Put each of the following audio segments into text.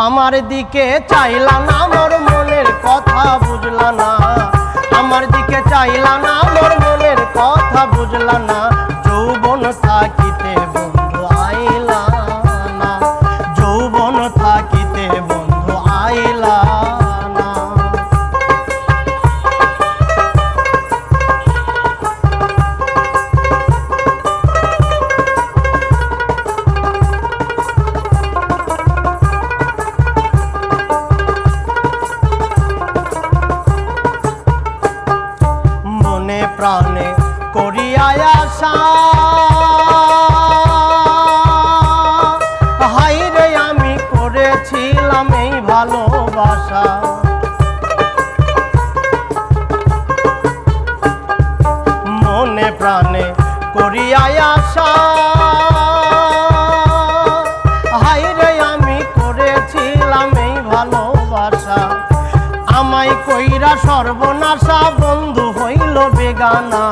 আমার দিকে চাইলা না, মোর মনের কথা বুঝলা না। আমার দিকে চাইলা না, মোর মনের কথা বুঝলা না। যৌবন থাকিতে আশা হাই রে, আমি করেছিলাম এই ভালোবাসা। মনে প্রাণে করিয়ায় আশা। হাই রে, আমি করেছিলাম এই ভালোবাসা। আমায় কইরা সর্বনাশা বন্ধু হইল বেগানা।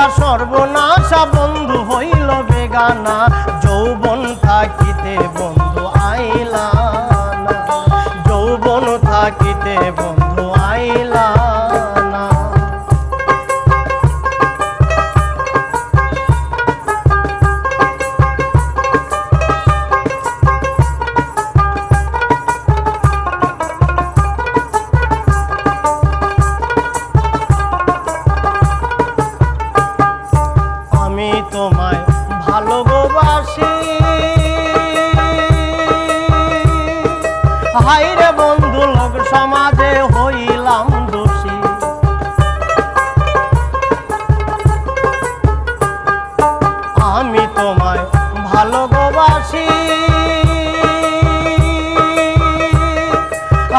কইরা সর্বনাশা বন্ধু হইল বেগানা যৌবন থাকিতে বন্ধু সমাজে হইলাম দোষী। আমি তোমায় ভালোবাসি।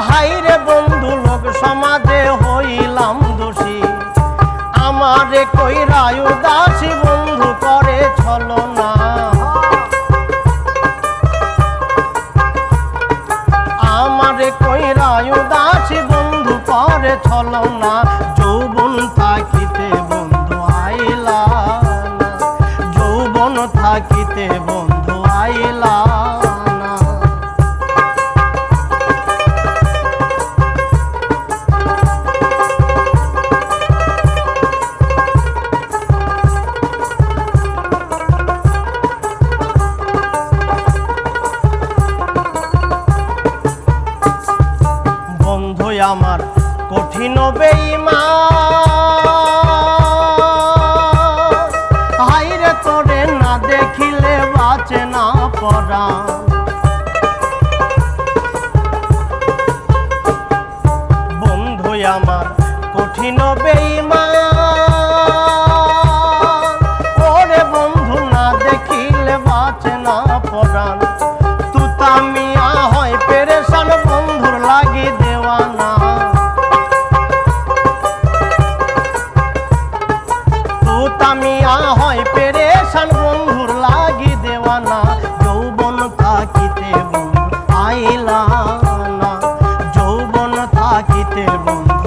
হাইরে বন্ধু লোক, সমাজে হইলাম দোষী। আমারে কইরা উদাসী বন্ধু, করে ছলনা আমারে দাসী বন্ধু করে ছলনা যৌবন থাকিতে কঠিন বেইমা হাইরে তোরে না দেখিলে বাঁচে না পড়া বন্ধু আমার কঠিন বেইমা থাকিতে বন্ধু।